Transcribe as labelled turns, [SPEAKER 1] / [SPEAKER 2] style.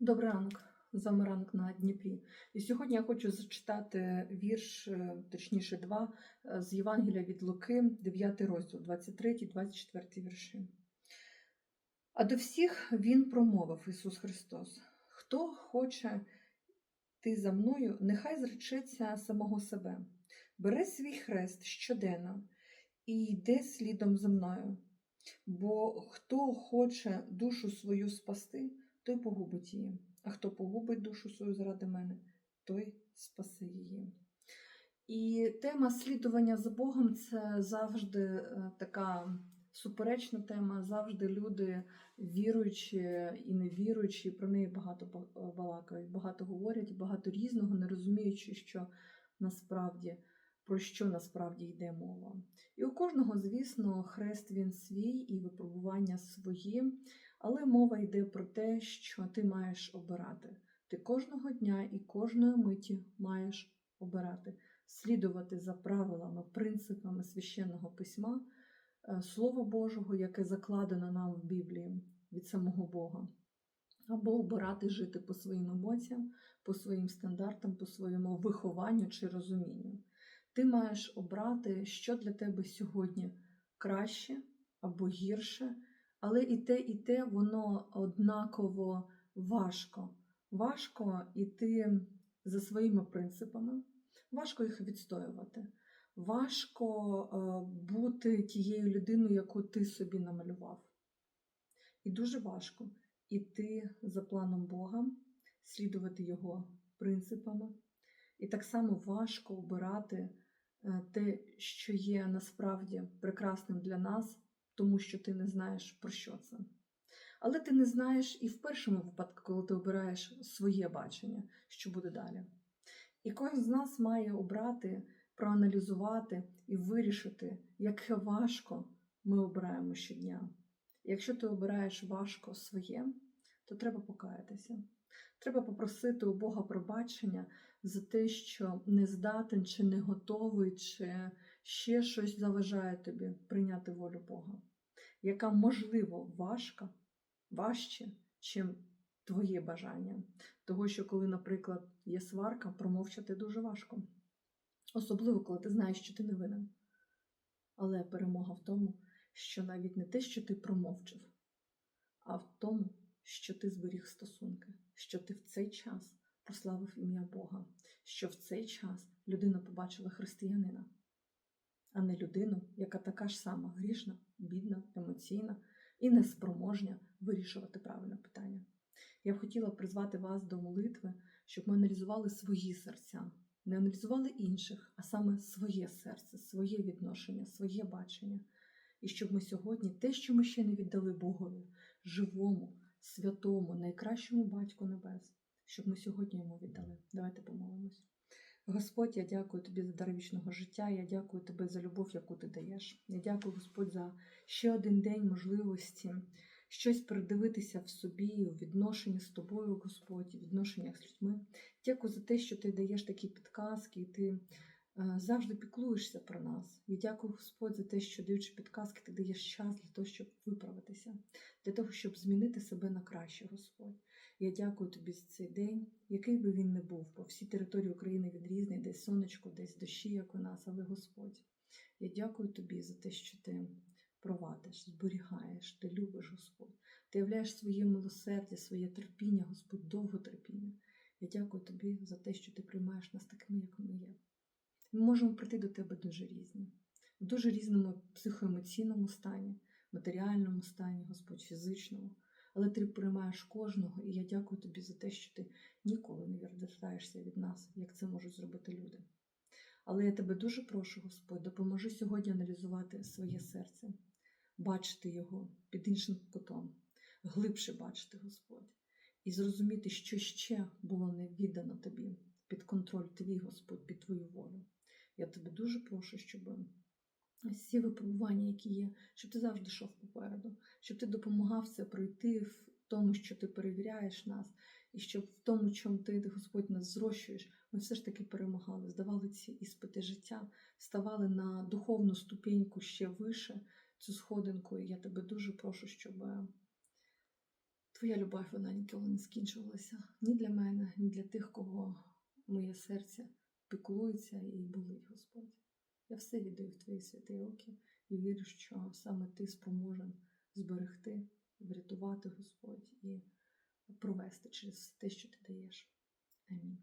[SPEAKER 1] Добрий ранок, з на Дніпрі. І сьогодні я хочу зачитати вірш, е, точніше, два е, з Євангелія від Луки, 9 розділ, 23-24 вірші. А до всіх він промовив Ісус Христос: Хто хоче ти за мною, нехай зречеться самого себе, бере свій хрест щоденно і йде слідом за мною. Бо хто хоче душу свою спасти, той погубить її, а хто погубить душу свою заради мене, той спасе її. І тема слідування за Богом це завжди е, така суперечна тема. Завжди люди, віруючі і невіруючі, про неї багато балакають, багато говорять, багато різного, не розуміючи, що насправді про що насправді йде мова. І у кожного, звісно, хрест він свій і випробування свої, але мова йде про те, що ти маєш обирати. Ти кожного дня і кожної миті маєш обирати, слідувати за правилами, принципами священного письма, е, Слова Божого, яке закладено нам в Біблії від самого Бога. Або обирати жити по своїм емоціям, по своїм стандартам, по своєму вихованню чи розумінню. Ти маєш обрати, що для тебе сьогодні краще або гірше, але і те, і те воно однаково важко. Важко йти за своїми принципами, важко їх відстоювати, важко е, бути тією людиною, яку ти собі намалював. І дуже важко іти за планом Бога, слідувати Його принципами. І так само важко обирати е, те, що є насправді прекрасним для нас, тому що ти не знаєш про що це. Але ти не знаєш і в першому випадку, коли ти обираєш своє бачення, що буде далі. І кожен з нас має обрати, проаналізувати і вирішити, яке важко ми обираємо щодня. Якщо ти обираєш важко своє, то треба покаятися. Треба попросити у Бога пробачення за те, що не здатен чи не готовий, чи ще щось заважає тобі прийняти волю Бога, яка, можливо, важка, важче, чим твоє бажання. Того, що коли, наприклад, є сварка, промовчати дуже важко. Особливо, коли ти знаєш, що ти не винен. Але перемога в тому, що навіть не те, що ти промовчив, а в тому, що ти зберіг стосунки, що ти в цей час прославив ім'я Бога, що в цей час людина побачила християнина, а не людину, яка така ж сама грішна, бідна, емоційна і неспроможня вирішувати правильне питання. Я б хотіла призвати вас до молитви, щоб ми аналізували свої серця, не аналізували інших, а саме своє серце, своє відношення, своє бачення. І щоб ми сьогодні те, що ми ще не віддали Богові, живому, святому, найкращому батьку небес, щоб ми сьогодні йому віддали. Давайте помолимось. Господь, я дякую тобі за дар вічного життя. Я дякую тобі за любов, яку ти даєш. Я дякую, Господь, за ще один день можливості щось передивитися в собі, у відношенні з тобою, Господь, у відношеннях з людьми. Дякую за те, що ти даєш такі підказки, і ти завжди піклуєшся про нас. Я дякую, Господь, за те, що даючи підказки, ти даєш час для того, щоб виправитися, для того, щоб змінити себе на краще, Господь. Я дякую тобі за цей день, який би він не був, бо всі території України він різний, десь сонечко, десь дощі, як у нас, але Господь. Я дякую тобі за те, що ти провадиш, зберігаєш, ти любиш, Господь. Ти являєш своє милосердя, своє терпіння, Господь, довготерпіння. Я дякую тобі за те, що ти приймаєш нас такими, як ми є. Ми можемо прийти до тебе дуже різні, в дуже різному психоемоційному стані, матеріальному стані, Господь, фізичному. Але ти приймаєш кожного, і я дякую тобі за те, що ти ніколи не відвертаєшся від нас, як це можуть зробити люди. Але я тебе дуже прошу, Господь, допоможи сьогодні аналізувати своє серце, бачити його під іншим кутом, глибше бачити, Господь, і зрозуміти, що ще було не віддано тобі під контроль твій, Господь, під твою волю. Я тебе дуже прошу, щоб всі випробування, які є, щоб ти завжди йшов попереду, щоб ти допомагав це пройти в тому, що ти перевіряєш нас, і щоб в тому, чому ти, Господь, нас зрощуєш, ми все ж таки перемагали, здавали ці іспити життя, ставали на духовну ступеньку ще вище, цю сходинку. І я тебе дуже прошу, щоб Твоя любов вона ніколи не скінчувалася ні для мене, ні для тих, кого моє серце піклується і болить, Господь. Я все віддаю в твої святі руки і вірю, що саме ти спроможен зберегти, врятувати, Господь, і провести через те, що ти даєш. Амінь.